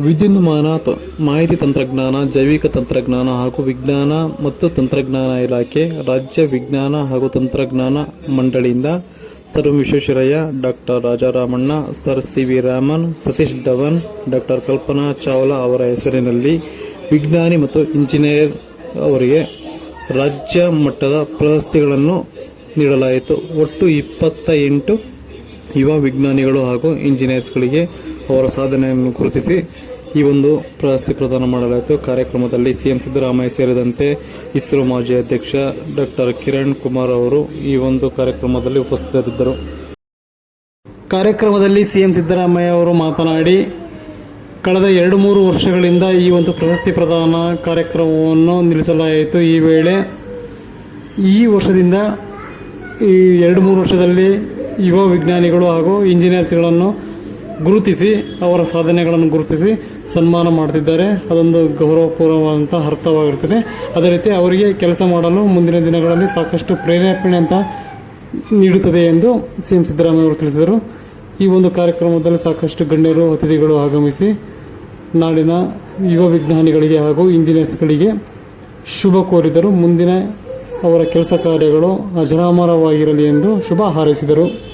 ವಿದ್ಯುನ್ಮಾನ ಮಾಹಿತಿ ತಂತ್ರಜ್ಞಾನ, ಜೈವಿಕ ತಂತ್ರಜ್ಞಾನ ಹಾಗೂ ವಿಜ್ಞಾನ ಮತ್ತು ತಂತ್ರಜ್ಞಾನ ಇಲಾಖೆ, ರಾಜ್ಯ ವಿಜ್ಞಾನ ಹಾಗೂ ತಂತ್ರಜ್ಞಾನ ಮಂಡಳಿಯಿಂದ sir Visvesvaraya, doctor Raja Ramanna, sir C V Raman, Satish Dhawan, doctor Kalpana Chawla ಅವರ ಹೆಸರಿನಲ್ಲಿ ವಿಜ್ಞಾನಿ ಮತ್ತು ಇಂಜಿನಿಯರ್ ಅವರಿಗೆ ರಾಜ್ಯ ಮಟ್ಟದ ಪ್ರಶಸ್ತಿಗಳನ್ನು ನೀಡಲಾಯಿತು. ಒಟ್ಟು ಇಪ್ಪತ್ತ ಎಂಟು ಯುವ ವಿಜ್ಞಾನಿಗಳು ಹಾಗೂ ಇಂಜಿನಿಯರ್ಸ್ಗಳಿಗೆ ಅವರ ಸಾಧನೆಯನ್ನು ಗುರುತಿಸಿ ಈ ಒಂದು ಪ್ರಶಸ್ತಿ ಪ್ರದಾನ ಮಾಡಲಾಯಿತು. ಕಾರ್ಯಕ್ರಮದಲ್ಲಿ ಸಿಎಂ ಸಿದ್ದರಾಮಯ್ಯ ಸೇರಿದಂತೆ ಇಸ್ರೋ ಮಾಜಿ ಅಧ್ಯಕ್ಷ ಡಾಕ್ಟರ್ ಕಿರಣ್ ಕುಮಾರ್ ಅವರು ಈ ಒಂದು ಕಾರ್ಯಕ್ರಮದಲ್ಲಿ ಉಪಸ್ಥಿತರಿದ್ದರು. ಕಾರ್ಯಕ್ರಮದಲ್ಲಿ ಸಿಎಂ ಸಿದ್ದರಾಮಯ್ಯ ಅವರು ಮಾತನಾಡಿ, ಕಳೆದ ಎರಡು ಮೂರು ವರ್ಷಗಳಿಂದ ಈ ಒಂದು ಪ್ರಶಸ್ತಿ ಪ್ರದಾನ ಕಾರ್ಯಕ್ರಮವನ್ನು ನಿಲ್ಲಿಸಲಾಯಿತು. ಈ ವೇಳೆ ಈ ವರ್ಷದಿಂದ ಈ ಎರಡು ಮೂರು ವರ್ಷದಲ್ಲಿ ಯುವ ವಿಜ್ಞಾನಿಗಳು ಹಾಗೂ ಇಂಜಿನಿಯರ್ಸ್ಗಳನ್ನು ಗುರುತಿಸಿ ಅವರ ಸಾಧನೆಗಳನ್ನು ಗುರುತಿಸಿ ಸನ್ಮಾನ ಮಾಡ್ತಿದ್ದಾರೆ. ಅದೊಂದು ಗೌರವಪೂರ್ವವಾದಂಥ ಅರ್ಥವಾಗಿರ್ತದೆ. ಅದೇ ರೀತಿ ಅವರಿಗೆ ಕೆಲಸ ಮಾಡಲು ಮುಂದಿನ ದಿನಗಳಲ್ಲಿ ಸಾಕಷ್ಟು ಪ್ರೇರೇಪಣೆ ಅಂತ ನೀಡುತ್ತದೆ ಎಂದು ಸಿ ಎಂ ಸಿದ್ದರಾಮಯ್ಯ ಅವರು ತಿಳಿಸಿದರು. ಈ ಒಂದು ಕಾರ್ಯಕ್ರಮದಲ್ಲಿ ಸಾಕಷ್ಟು ಗಣ್ಯರು, ಅತಿಥಿಗಳು ಆಗಮಿಸಿ ನಾಡಿನ ಯುವ ವಿಜ್ಞಾನಿಗಳಿಗೆ ಹಾಗೂ ಇಂಜಿನಿಯರ್ಸ್ಗಳಿಗೆ ಶುಭ ಕೋರಿದರು. ಮುಂದಿನ ಅವರ ಕೆಲಸ ಕಾರ್ಯಗಳು ಅಜರಾಮರವಾಗಿರಲಿ ಎಂದು ಶುಭ ಹಾರೈಸಿದರು.